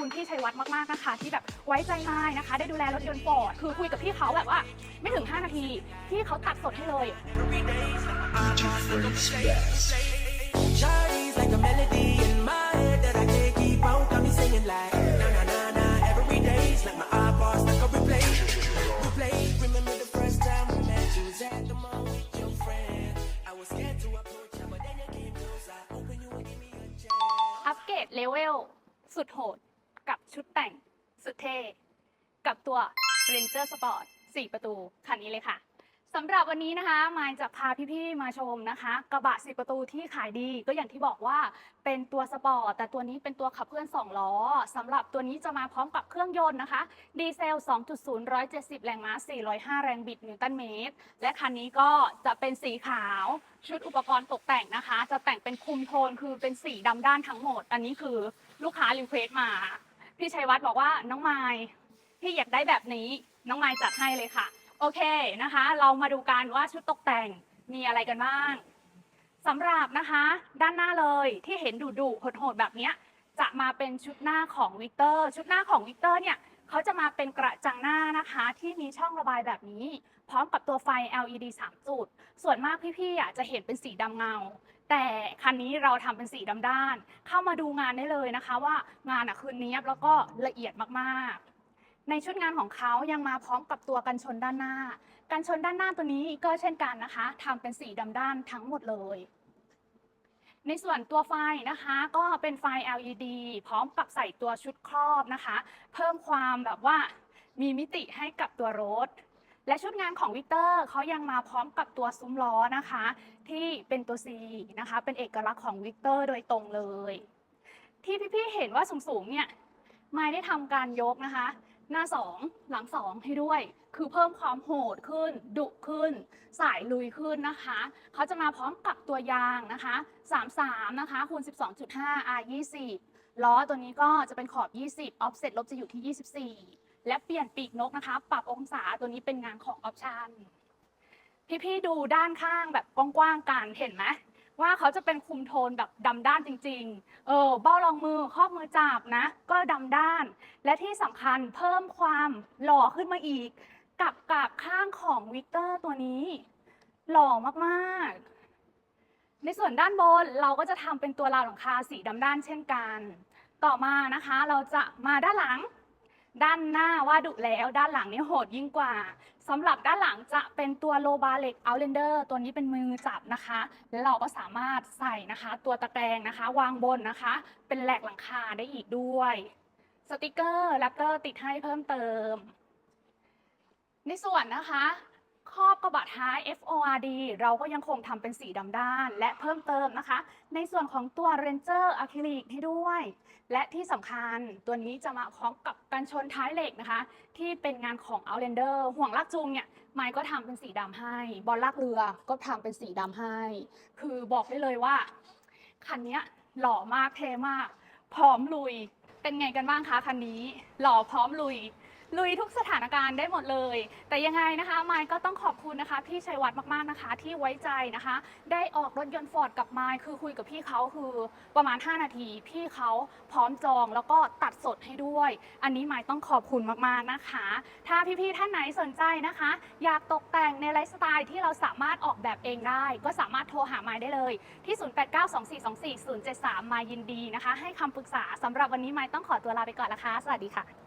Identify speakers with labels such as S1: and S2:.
S1: คุณพี่ชัยวัฒน์มากๆนะคะ ที่แบบไว้ใจมายนะคะ ได้ดูแลรถยนต์ฟอร์ดคือคุยกับพี่เขาแบบว่า ไม่ถึง 5 นาทีพี่เขาตัดสดให้เลย
S2: Shawty's like a melody in my head that I can't keep on. Got me singing like na na na na every day's like my iPod stuck on replay. Replay. Remember the first time we met? You was at the mall with your friend. I was scared to approach you, but then you came close. I open you and give me a chance.
S1: อัปเกรดเลเวลสุดโหดกับ ชุดแต่งสุดเท่กับตัว Ranger Sport 4 ประตูคันนี้เลยค่ะสำหรับวันนี้นะคะมายจะพาพี่ๆมาชมนะคะ กระบะ10ประตูที่ขายดีก็อย่างที่บอกว่าเป็นตัวสปอร์ตแต่ตัวนี้เป็นตัวขับเคลื่อน 2 ล้อสำหรับตัวนี้จะมาพร้อมกับเครื่องยนต์นะคะดีเซล 2.0 170 แรงม้า 405 แรงบิดนิวตันเมตร และคันนี้ก็จะเป็นสีขาวชุดอุปกรณ์ตกแต่งนะคะ จะแต่งเป็นคุมโทนคือเป็นสีดำด้านทั้งหมด อันนี้คือลูกค้ารีเควสต์มา พี่ชัยวัฒน์บอกว่าน้องไม้พี่อยากได้แบบนี้น้องไม้จัดให้เลยค่ะ โอเคนะคะ เรามาดูกันว่าชุดตกแต่งมีอะไรกันบ้างสำหรับนะคะ ด้านหน้าเลยที่เห็นดุดุโหดๆแบบเนี้ยจะมาเป็นชุดหน้าของวิกเตอร์ ชุดหน้าของวิกเตอร์เนี่ย เขาจะมาเป็นกระจังหน้านะคะ ที่มีช่องระบายแบบนี้ พร้อมกับตัวไฟ LED 3 จุด ส่วนมากพี่ๆอะจะเห็นเป็นสีดำเงา แต่คันนี้เราทำเป็นสีดำด้าน เข้ามาดูงานได้เลยนะคะ ว่างานอะคือนี้แล้วก็ละเอียดมากๆในชุดงานของเขายังมาพร้อมกับตัวกันชนด้านหน้า กันชนด้านหน้าตัวนี้ก็เช่นกันนะคะทำเป็นสีดำด้านทั้งหมดเลย ในส่วนตัวไฟนะคะ ก็เป็นไฟ LED พร้อมกับใส่ตัวชุดครอบนะคะ เพิ่มความแบบว่ามีมิติให้กับตัวรถ และชุดงานของวิเตอร์เขายังมาพร้อมกับตัวซุ้มล้อนะคะ ที่เป็นตัว C นะคะ เป็นเอกลักษณ์ของวิเตอร์โดยตรงเลย ที่พี่ๆเห็นว่าสูงๆเนี่ยไม่ได้ทำการยกนะคะ หน้า 2 หลัง 2 ให้ด้วย คือเพิ่มความโหดขึ้น ดุขึ้น สายลุยขึ้นนะคะ เขาจะมาพร้อมกับตัวยางนะคะ 33 นะคะคูณ 12.5 R 20ล้อตัวนี้ก็จะเป็นขอบ 20 offset ลบจะอยู่ที่ 24 และเปลี่ยนปีกนกนะคะ ปรับองศาตัวนี้เป็นงานของออปชันพี่ๆดูด้านข้างแบบกว้างๆกันเห็นไหม ว่าเขาจะเป็นคุมโทนแบบดำด้านจริง ๆ เออเบ้ารองมือครอบมือจับนะ ก็ดำด้าน และที่สำคัญเพิ่มความหล่อขึ้นมาอีก กับกาบข้างของวิกเตอร์ตัวนี้ หล่อมากๆ ในส่วนด้านบนเราก็จะทำเป็นตัวราวหลังคาสีดำด้านเช่นกัน ต่อมานะคะ เราจะมาด้านหลัง ด้านหน้าว่าดุแล้วด้านหลังนี่โหดยิ่งกว่าสำหรับด้านหลังจะเป็นตัวโลบาเล็กเอาเลนเดอร์ตัวนี้เป็นมือจับนะคะ แล้วเราก็สามารถใส่นะคะ ตัวตะแกรงนะคะ วางบนนะคะ เป็นแหลกหลังคาได้อีกด้วย สติกเกอร์แรปเตอร์ติดให้เพิ่มเติม ในส่วนนะคะ ครอบกระบะท้าย FORD เราก็ยังคงทำเป็นสีดำด้าน และเพิ่มเติมนะคะ ในส่วนของตัว Ranger อะคริลิกให้ด้วย และที่สำคัญตัวนี้จะมาพร้อมกับกันชนท้ายเหล็กนะคะ ที่เป็นงานของ Outlander ห่วงลากจูงเนี่ยไม้ก็ทำเป็นสีดำให้ บอลลากเรือก็ทำเป็นสีดำให้ คือบอกได้เลยว่า คันนี้หล่อมากเท่มาก พร้อมลุยเป็นไงกันบ้างคะคันนี้ หล่อพร้อมลุย ลุยทุกสถานการณ์ได้หมดเลย แต่ยังไงนะคะไมค์ก็ต้องขอบคุณนะคะพี่ชัยวัฒน์มากๆนะคะ ที่ไว้ใจนะคะ ได้ออกรถยนต์ฟอร์ดกับไมค์คือคุยกับพี่เขาคือประมาณ 5 นาที พี่เขาพร้อมจองแล้วก็ตัดสดให้ด้วย อันนี้ไมค์ต้องขอบคุณมากๆนะคะ ถ้าพี่ๆท่านไหนสนใจนะคะ อยากตกแต่งในไลฟ์สไตล์ที่เราสามารถออกแบบเองได้ ก็สามารถโทรหาไมค์ได้เลยที่ 0892424073 มายินดีนะคะ ให้คำปรึกษาสำหรับวันนี้ไมค์ต้องขอตัวลาไปก่อนนะคะ สวัสดีค่ะ